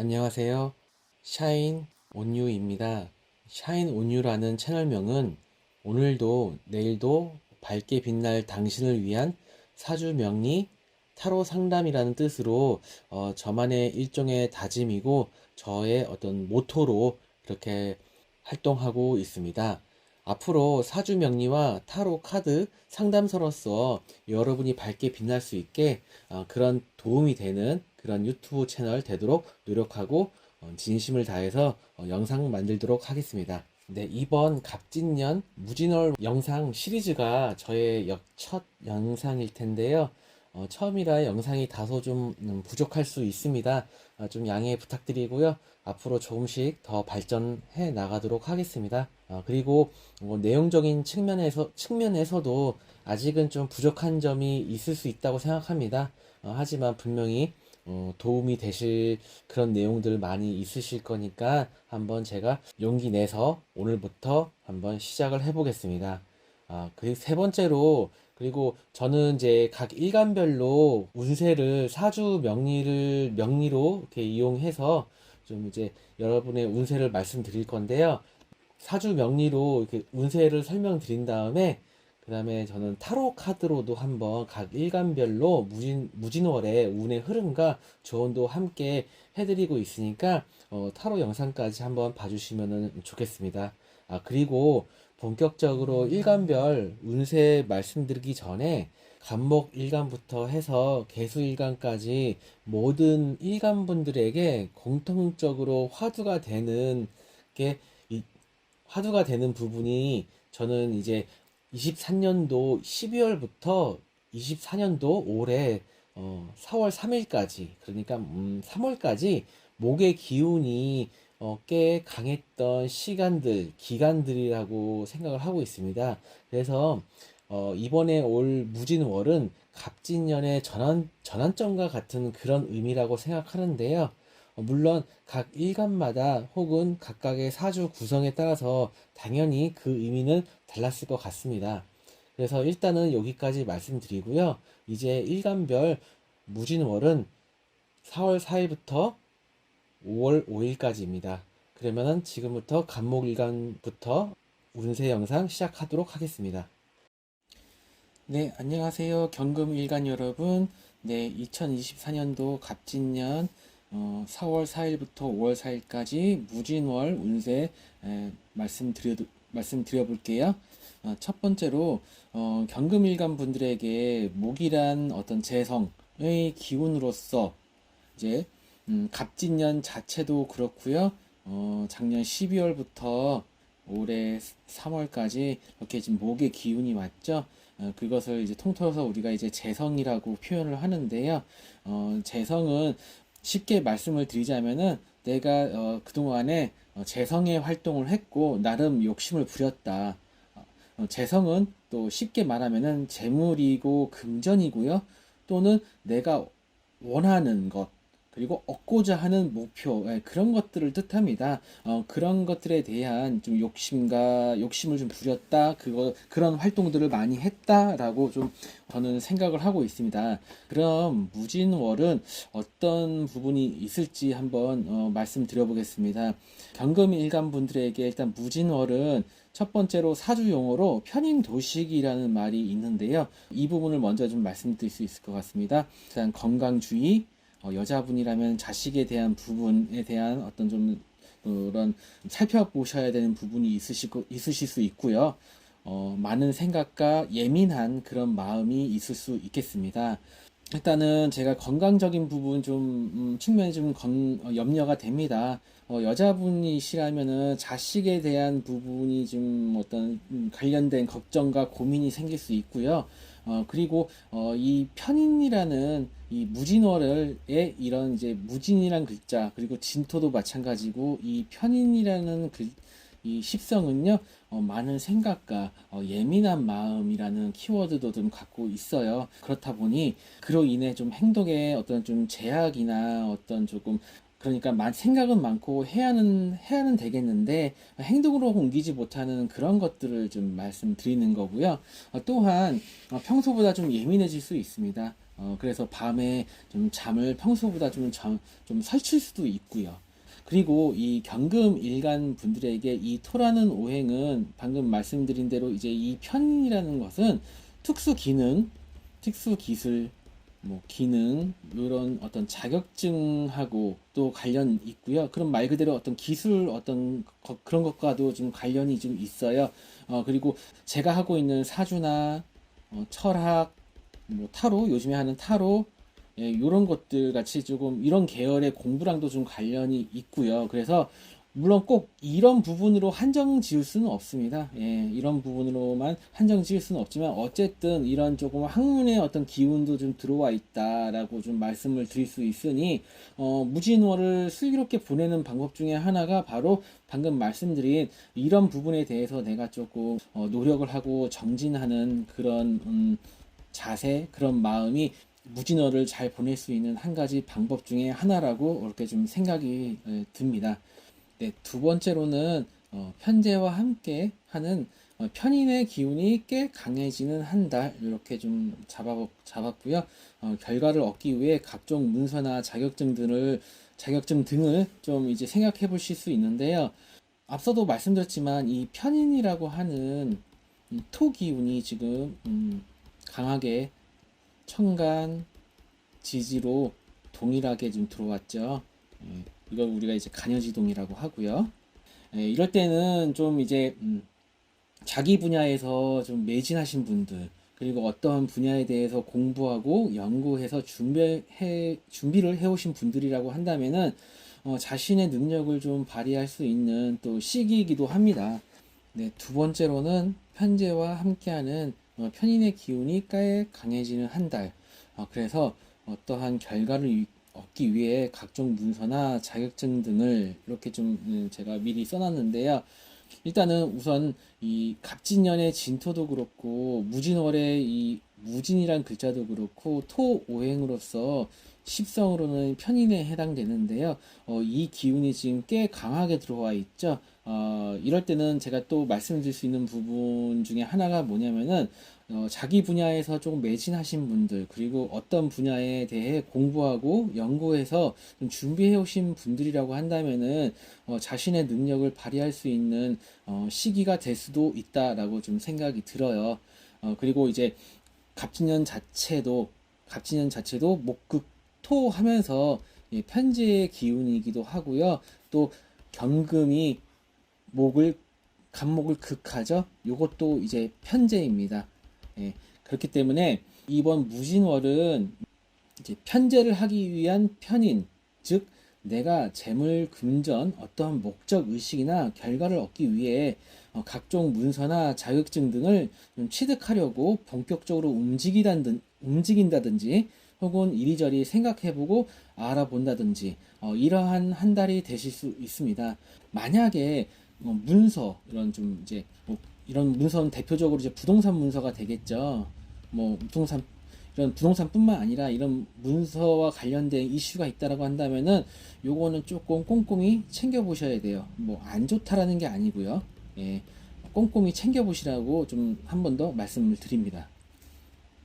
안녕하세요. 샤인 온유입니다. 샤인 온유라는 채널명은 오늘도 내일도 밝게 빛날 당신을 위한 사주 명리 타로 상담이라는 뜻으로 어, 저만의 일종의 다짐이고 저의 어떤 모토로 그렇게 활동하고 있습니다. 앞으로 사주 명리와 타로 카드 상담서로서 여러분이 밝게 빛날 수 있게 어, 그런 도움이 되는 그런 유튜브 채널 되도록 노력하고 어, 진심을 다해서 어, 영상 만들도록 하겠습니다. 네, 이번 갑진년 무진월 영상 시리즈가 저의 역- 첫 영상일 텐데요. 어, 처음이라 영상이 다소 좀 음, 부족할 수 있습니다. 아, 좀 양해 부탁드리고요. 앞으로 조금씩 더 발전해 나가도록 하겠습니다. 아, 그리고 뭐 내용적인 측면에서 측면에서도 아직은 좀 부족한 점이 있을 수 있다고 생각합니다. 어, 하지만 분명히 어, 도움이 되실 그런 내용들 많이 있으실 거니까 한번 제가 용기 내서 오늘부터 한번 시작을 해보겠습니다. 아, 그리고 세 번째로 그리고 저는 이제 각 일간별로 운세를 사주 명리를 명리로 이렇게 이용해서 좀 이제 여러분의 운세를 말씀드릴 건데요. 사주 명리로 이렇게 운세를 설명드린 다음에 그 다음에 저는 타로 카드로도 한번 각 일간별로 무진, 무진월의 운의 흐름과 조언도 함께 해드리고 있으니까 어, 타로 영상까지 한번 봐주시면 좋겠습니다. 아, 그리고 본격적으로 일간별 운세 말씀드리기 전에 간목 일간부터 해서 개수 일간까지 모든 일간 분들에게 공통적으로 화두가 되는 게 이, 화두가 되는 부분이 저는 이제 23년도 12월부터 24년도 올해 어, 4월 3일까지 그러니까 음, 3월까지 목의 기운이 어, 꽤 강했던 시간들, 기간들이라고 생각을 하고 있습니다. 그래서 어, 이번에 올 무진월은 갑진년의 전환, 전환점과 같은 그런 의미라고 생각하는데요. 어, 물론 각 일간마다 혹은 각각의 사주 구성에 따라서 당연히 그 의미는 달랐을 것 같습니다. 그래서 일단은 여기까지 말씀드리고요. 이제 일간별 무진월은 4월 4일부터 5월 5일까지입니다. 그러면은 지금부터 간목일간부터 운세 영상 시작하도록 하겠습니다. 네, 안녕하세요. 경금일간 여러분. 네, 2024년도 갑진년 어, 4월 4일부터 5월 4일까지 무진월 운세 에, 말씀드려 말씀드려 볼게요. 어, 첫 번째로 어, 경금일간 분들에게 목이란 어떤 재성의 기운으로서 이제 음, 갑진년 자체도 그렇고요. 어, 작년 12월부터 올해 3월까지 이렇게 지금 목의 기운이 왔죠. 어, 그것을 이제 통틀어서 우리가 이제 재성이라고 표현을 하는데요. 어, 재성은 쉽게 말씀을 드리자면은 내가 어, 그동안에 어, 재성의 활동을 했고 나름 욕심을 부렸다. 어, 재성은 또 쉽게 말하면은 재물이고 금전이고요. 또는 내가 원하는 것 그리고 얻고자 하는 목표 예, 그런 것들을 뜻합니다. 어, 그런 것들에 대한 좀 욕심과 욕심을 좀 부렸다 그거 그런 활동들을 많이 했다라고 좀 저는 생각을 하고 있습니다. 그럼 무진월은 어떤 부분이 있을지 한번 어, 말씀드려보겠습니다. 경금 일간 분들에게 일단 무진월은 첫 번째로 사주 용어로 편인 도식이라는 말이 있는데요. 이 부분을 먼저 좀 말씀드릴 수 있을 것 같습니다. 일단 건강주의, 어, 여자분이라면 자식에 대한 부분에 대한 어떤 좀 그런 살펴보셔야 되는 부분이 있으실, 거- 있으실 수 있고요. 어, 많은 생각과 예민한 그런 마음이 있을 수 있겠습니다. 일단은 제가 건강적인 부분 좀 음, 측면이 좀 건- 어, 염려가 됩니다. 어, 여자분이시라면은 자식에 대한 부분이 좀 어떤 음, 관련된 걱정과 고민이 생길 수 있고요. 어, 그리고 어, 이 편인이라는 이 무진월의 이런 이제 무진이란 글자 그리고 진토도 마찬가지고 이 편인이라는 글, 이 십성은요 어, 많은 생각과 어, 예민한 마음이라는 키워드도 좀 갖고 있어요. 그렇다 보니 그로 인해 좀 행동에 어떤 좀 제약이나 어떤 조금 그러니까 마- 생각은 많고 해야는 해야는 되겠는데 행동으로 옮기지 못하는 그런 것들을 좀 말씀드리는 거고요. 어, 또한 어, 평소보다 좀 예민해질 수 있습니다. 어, 그래서 밤에 좀 잠을 평소보다 좀, 잠, 좀 설칠 수도 있고요. 그리고 이 경금 일간 분들에게 이 토라는 오행은 방금 말씀드린 대로 이제 이 편이라는 것은 특수 기능, 특수 기술, 뭐 기능 이런 어떤 자격증하고 또 관련 있고요. 그럼 말 그대로 어떤 기술 어떤 거- 그런 것과도 좀 관련이 좀 있어요. 어 그리고 제가 하고 있는 사주나 어, 철학, 뭐 타로 요즘에 하는 타로 예, 이런 것들 같이 조금 이런 계열의 공부랑도 좀 관련이 있고요. 그래서 물론 꼭 이런 부분으로 한정 지을 수는 없습니다. 예, 이런 부분으로만 한정 지을 수는 없지만 어쨌든 이런 조금 학문의 어떤 기운도 좀 들어와 있다라고 좀 말씀을 드릴 수 있으니 어, 무진월을 슬기롭게 보내는 방법 중에 하나가 바로 방금 말씀드린 이런 부분에 대해서 내가 조금 어, 노력을 하고 정진하는 그런 음, 자세 그런 마음이 무진어를 잘 보낼 수 있는 한 가지 방법 중에 하나라고 이렇게 좀 생각이 에, 듭니다. 네, 두 번째로는 어, 편제와 함께 하는 어, 편인의 기운이 꽤 강해지는 한 달 이렇게 좀 잡아 잡았고요. 어, 결과를 얻기 위해 각종 문서나 자격증 등을 자격증 등을 좀 이제 생각해 보실 수 있는데요. 앞서도 말씀드렸지만 이 편인이라고 하는 이토 기운이 지금 음, 강하게 천간 지지로 동일하게 좀 들어왔죠. 예, 이걸 우리가 이제 간여지동이라고 하고요. 예, 이럴 때는 좀 이제 음, 자기 분야에서 좀 매진하신 분들 그리고 어떤 분야에 대해서 공부하고 연구해서 준비해 준비를 해오신 분들이라고 한다면은 어, 자신의 능력을 좀 발휘할 수 있는 또 시기이기도 합니다. 네, 두 번째로는 편제와 함께하는 어, 편인의 기운이 꽤 강해지는 한 달. 어, 그래서 어떠한 결과를 이- 얻기 위해 각종 문서나 자격증 등을 이렇게 좀 음, 제가 미리 써놨는데요. 일단은 우선 이 갑진년의 진토도 그렇고 무진월의 이 무진이란 글자도 그렇고 토 오행으로서 십성으로는 편인에 해당되는데요. 어, 이 기운이 지금 꽤 강하게 들어와 있죠. 어, 이럴 때는 제가 또 말씀드릴 수 있는 부분 중에 하나가 뭐냐면은 어, 자기 분야에서 조금 매진하신 분들 그리고 어떤 분야에 대해 공부하고 연구해서 좀 준비해 오신 분들이라고 한다면은 어, 자신의 능력을 발휘할 수 있는 어, 시기가 될 수도 있다라고 좀 생각이 들어요. 어, 그리고 이제 갑진년 자체도 갑진년 자체도 목극 토 하면서 예, 편제의 기운이기도 하고요. 또 경금이 목을 간목을 극하죠. 요것도 이제 편제입니다. 예, 그렇기 때문에 이번 무진월은 이제 편제를 하기 위한 편인, 즉 내가 재물 금전 어떠한 목적 의식이나 결과를 얻기 위해 어, 각종 문서나 자격증 등을 좀 취득하려고 본격적으로 움직이다든, 움직인다든지 혹은 이리저리 생각해보고 알아본다든지 어, 이러한 한 달이 되실 수 있습니다. 만약에 어, 문서 이런 좀 이제 뭐 이런 문서는 대표적으로 이제 부동산 문서가 되겠죠. 뭐 부동산 이런 부동산뿐만 아니라 이런 문서와 관련된 이슈가 있다라고 한다면은 요거는 조금 꼼꼼히 챙겨 보셔야 돼요. 뭐 안 좋다라는 게 아니고요. 예. 꼼꼼히 챙겨 보시라고 좀 한 번 더 말씀을 드립니다.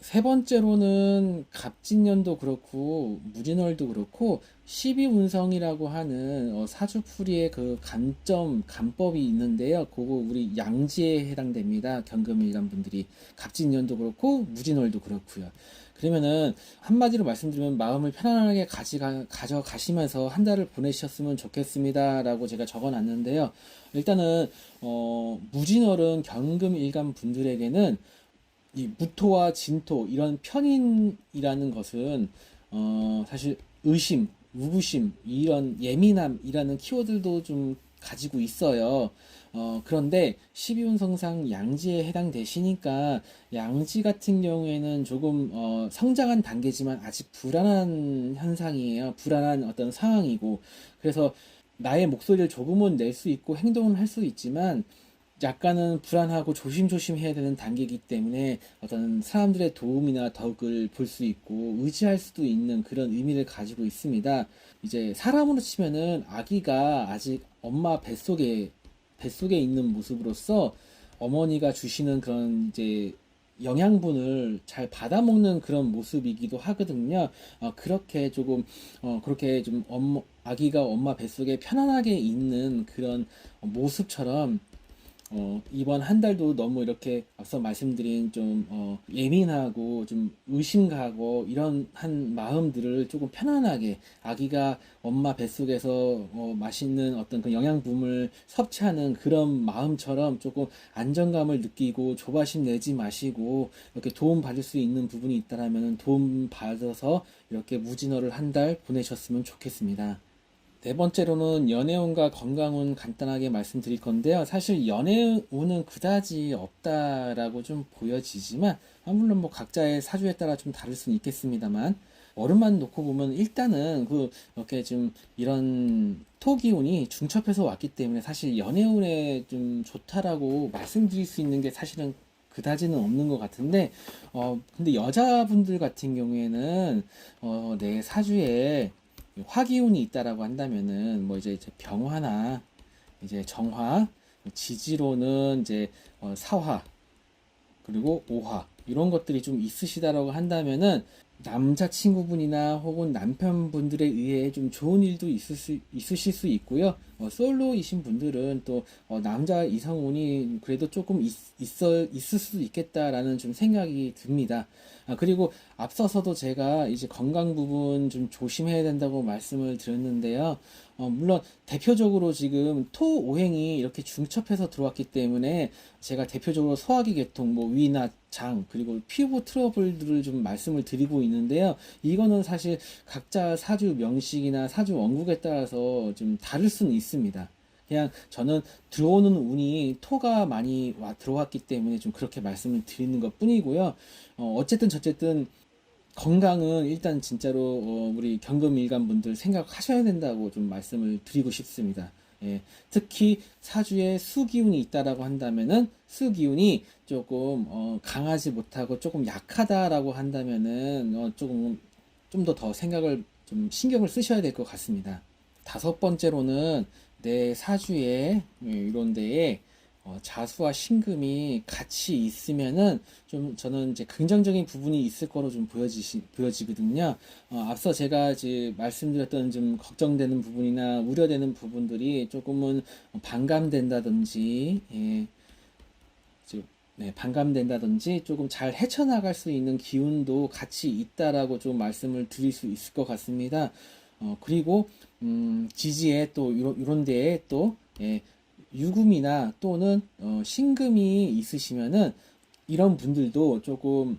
세 번째로는 갑진년도 그렇고 무진월도 그렇고 12운성이라고 하는 어, 사주풀이의 그 감점 감법이 있는데요. 그거 우리 양지에 해당됩니다. 경금일간 분들이 갑진년도 그렇고 무진월도 그렇고요. 그러면은 한마디로 말씀드리면 마음을 편안하게 가지가, 가져가시면서 한 달을 보내셨으면 좋겠습니다라고 제가 적어놨는데요. 일단은 어, 무진월은 경금일간 분들에게는 이 무토와 진토 이런 편인이라는 것은 어 사실 의심, 우구심 이런 예민함이라는 키워드도 좀 가지고 있어요. 어 그런데 12운성상 양지에 해당되시니까 양지 같은 경우에는 조금 어 성장한 단계지만 아직 불안한 현상이에요. 불안한 어떤 상황이고 그래서 나의 목소리를 조금은 낼 수 있고 행동을 할 수 있지만 약간은 불안하고 조심조심 해야 되는 단계이기 때문에 어떤 사람들의 도움이나 덕을 볼 수 있고 의지할 수도 있는 그런 의미를 가지고 있습니다. 이제 사람으로 치면은 아기가 아직 엄마 뱃속에 뱃속에 있는 모습으로서 어머니가 주시는 그런 이제 영양분을 잘 받아먹는 그런 모습이기도 하거든요. 어, 그렇게 조금 어, 그렇게 좀 엄마, 아기가 엄마 뱃속에 편안하게 있는 그런 모습처럼 어, 이번 한 달도 너무 이렇게 앞서 말씀드린 좀 어, 예민하고 좀 의심가고 이런 한 마음들을 조금 편안하게 아기가 엄마 뱃속에서 어, 맛있는 어떤 그 영양분을 섭취하는 그런 마음처럼 조금 안정감을 느끼고 조바심 내지 마시고 이렇게 도움 받을 수 있는 부분이 있다라면 도움 받아서 이렇게 무진어를 한 달 보내셨으면 좋겠습니다. 네 번째로는 연애운과 건강운 간단하게 말씀드릴 건데요. 사실 연애운은 그다지 없다라고 좀 보여지지만, 아, 물론 뭐 각자의 사주에 따라 좀 다를 수는 있겠습니다만, 얼음만 놓고 보면 일단은 그 이렇게 좀 이런 토기운이 중첩해서 왔기 때문에 사실 연애운에 좀 좋다라고 말씀드릴 수 있는 게 사실은 그다지는 없는 것 같은데, 어, 근데 여자분들 같은 경우에는, 어, 내 사주에 화기운이 있다라고 한다면은 뭐 이제 병화나 이제 정화, 지지로는 이제 어, 사화 그리고 오화 이런 것들이 좀 있으시다라고 한다면은 남자친구분이나 혹은 남편분들에 의해 좀 좋은 일도 있을 수, 있으실 수 있고요. 어, 솔로이신 분들은 또 어, 남자 이성운이 그래도 조금 있, 있어, 있을 수도 있겠다라는 좀 생각이 듭니다. 아, 그리고 앞서서도 제가 이제 건강 부분 좀 조심해야 된다고 말씀을 드렸는데요. 어, 물론 대표적으로 지금 토 오행이 이렇게 중첩해서 들어왔기 때문에 제가 대표적으로 소화기 계통, 뭐 위나 장, 그리고 피부 트러블들을 좀 말씀을 드리고 있는데요. 이거는 사실 각자 사주 명식이나 사주 원국에 따라서 좀 다를 수는 있습니다. 그냥 저는 들어오는 운이 토가 많이 와, 들어왔기 때문에 좀 그렇게 말씀을 드리는 것 뿐이고요. 어, 어쨌든 저쨌든 건강은 일단 진짜로 어, 우리 경금 일간 분들 생각하셔야 된다고 좀 말씀을 드리고 싶습니다. 예, 특히 사주에 수기운이 있다라고 한다면은 수기운이 조금 어, 강하지 못하고 조금 약하다라고 한다면은 어, 조금 좀 더 더 생각을 좀 신경을 쓰셔야 될 것 같습니다. 다섯 번째로는 내 사주에 예, 이런 데에 어, 자수와 신금이 같이 있으면은 좀 저는 이제 긍정적인 부분이 있을 거로 좀 보여지시, 보여지거든요. 어, 앞서 제가 이제 말씀드렸던 좀 걱정되는 부분이나 우려되는 부분들이 조금은 반감된다든지, 예, 네, 반감된다든지 조금 잘 헤쳐나갈 수 있는 기운도 같이 있다라고 좀 말씀을 드릴 수 있을 것 같습니다. 어, 그리고, 음, 지지에 또, 이런, 데에 또, 예, 유금이나 또는 어, 신금이 있으시면은 이런 분들도 조금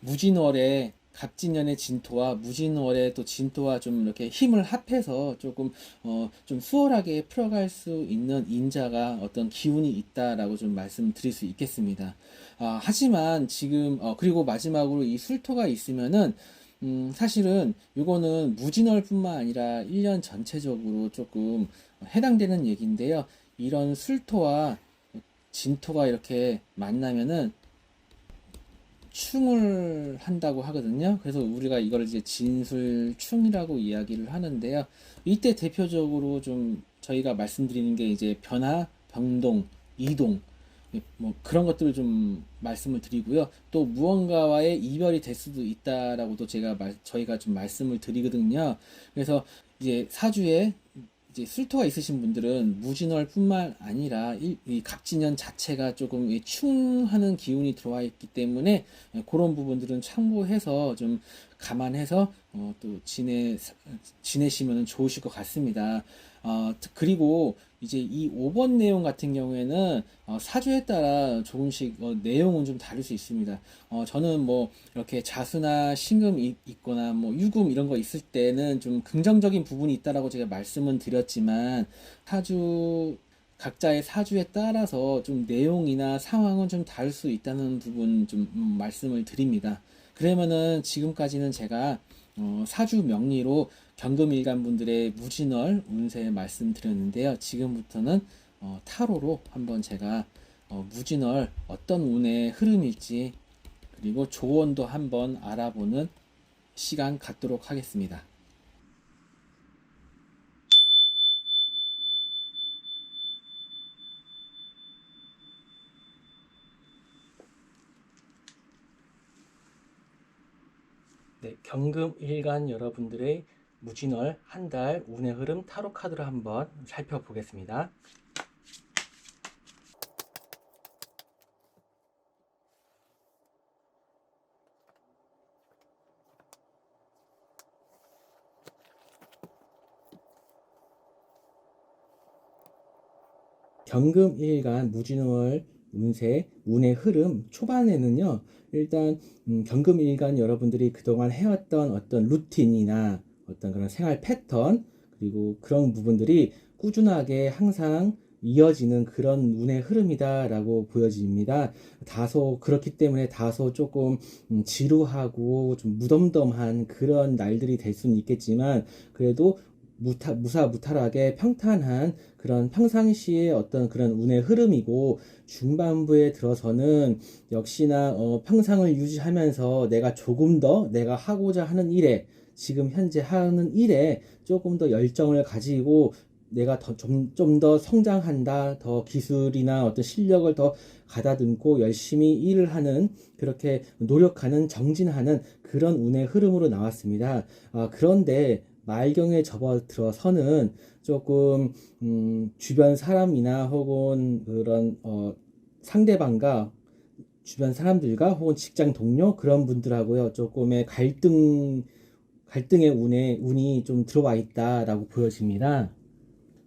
무진월에 갑진년의 진토와 무진월의 또 진토와 좀 이렇게 힘을 합해서 조금 어 좀 수월하게 풀어갈 수 있는 인자가 어떤 기운이 있다라고 좀 말씀드릴 수 있겠습니다. 아, 하지만 지금 어 그리고 마지막으로 이 술토가 있으면은 음, 사실은 이거는 무진월뿐만 아니라 1년 전체적으로 조금 해당되는 얘기인데요. 이런 술토와 진토가 이렇게 만나면은 충을 한다고 하거든요. 그래서 우리가 이걸 이제 진술충이라고 이야기를 하는데요. 이때 대표적으로 좀 저희가 말씀드리는 게 이제 변화, 변동, 이동, 뭐 그런 것들을 좀 말씀을 드리고요. 또 무언가와의 이별이 될 수도 있다라고도 제가 말, 저희가 좀 말씀을 드리거든요. 그래서 이제 사주에 술토가 있으신 분들은 무진월뿐만 아니라 이, 이 갑진년 자체가 조금 충하는 기운이 들어와 있기 때문에 그런 부분들은 참고해서 좀 감안해서 어, 또 지내 지내시면 좋으실 것 같습니다. 어, 그리고 이제 이 5번 내용 같은 경우에는 어, 사주에 따라 조금씩 어, 내용은 좀 다를 수 있습니다. 어, 저는 뭐 이렇게 자수나 신금 이, 있거나 뭐 유금 이런 거 있을 때는 좀 긍정적인 부분이 있다라고 제가 말씀은 드렸지만 사주 각자의 사주에 따라서 좀 내용이나 상황은 좀 다를 수 있다는 부분 좀 음, 말씀을 드립니다. 그러면은 지금까지는 제가 어, 사주 명리로 경금일간 분들의 무진월 운세 말씀드렸는데요. 지금부터는 어, 타로로 한번 제가 어, 무진월 어떤 운의 흐름일지 그리고 조언도 한번 알아보는 시간 갖도록 하겠습니다. 네, 경금 일간 여러분들의 무진월 한 달 운의 흐름 타로 카드를 한번 살펴보겠습니다. 경금 일간 무진월 운세 운의 흐름 초반에는요 일단 음, 경금 일간 여러분들이 그동안 해왔던 어떤 루틴이나 어떤 그런 생활 패턴 그리고 그런 부분들이 꾸준하게 항상 이어지는 그런 운의 흐름이다라고 보여집니다. 다소 그렇기 때문에 다소 조금 음, 지루하고 좀 무덤덤한 그런 날들이 될 수는 있겠지만 그래도 무타, 무사무탈하게 평탄한 그런 평상시의 어떤 그런 운의 흐름이고 중반부에 들어서는 역시나 어, 평상을 유지하면서 내가 조금 더 내가 하고자 하는 일에 지금 현재 하는 일에 조금 더 열정을 가지고 내가 더좀좀 더 성장한다, 더 기술이나 어떤 실력을 더 가다듬고 열심히 일을 하는 그렇게 노력하는 정진하는 그런 운의 흐름으로 나왔습니다. 아, 그런데 말경에 접어들어서는 조금 음, 주변 사람이나 혹은 그런 어, 상대방과 주변 사람들과 혹은 직장 동료 그런 분들하고요 조금의 갈등 갈등의 운에 운이 좀 들어와 있다라고 보여집니다.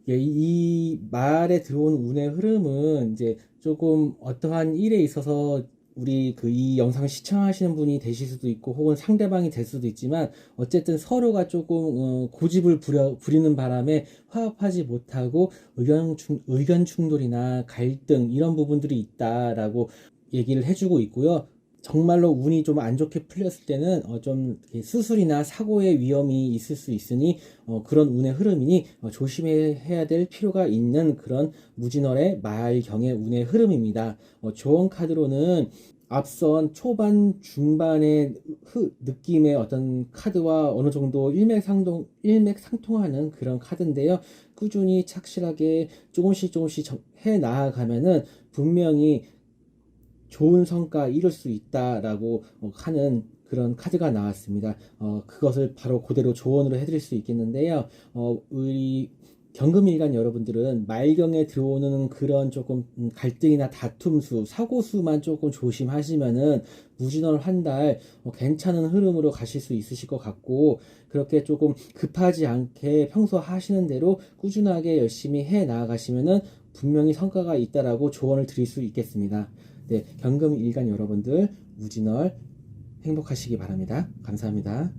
예, 이, 이 말에 들어온 운의 흐름은 이제 조금 어떠한 일에 있어서 우리 그 이 영상 시청하시는 분이 되실 수도 있고 혹은 상대방이 될 수도 있지만 어쨌든 서로가 조금 어, 고집을 부려, 부리는 바람에 화합하지 못하고 의견 충, 의견 충돌이나 갈등 이런 부분들이 있다라고 얘기를 해주고 있고요. 정말로 운이 좀 안 좋게 풀렸을 때는 어 좀 수술이나 사고의 위험이 있을 수 있으니 어 그런 운의 흐름이니 어 조심해야 될 필요가 있는 그런 무진월의 말경의 운의 흐름입니다. 어 조언 카드로는 앞선 초반 중반의 흐, 느낌의 어떤 카드와 어느 정도 일맥상동 일맥상통하는 그런 카드인데요. 꾸준히 착실하게 조금씩 조금씩 해 나아가면은 분명히 좋은 성과 이룰 수 있다라고 어, 하는 그런 카드가 나왔습니다. 어, 그것을 바로 그대로 조언으로 해드릴 수 있겠는데요. 어, 우리 경금일간 여러분들은 말경에 들어오는 그런 조금 음, 갈등이나 다툼수, 사고수만 조금 조심하시면은 무진월 한달 어, 괜찮은 흐름으로 가실 수 있으실 것 같고 그렇게 조금 급하지 않게 평소 하시는 대로 꾸준하게 열심히 해 나아가시면은 분명히 성과가 있다라고 조언을 드릴 수 있겠습니다. 네, 경금 일간 여러분들 무진월 행복하시기 바랍니다. 감사합니다.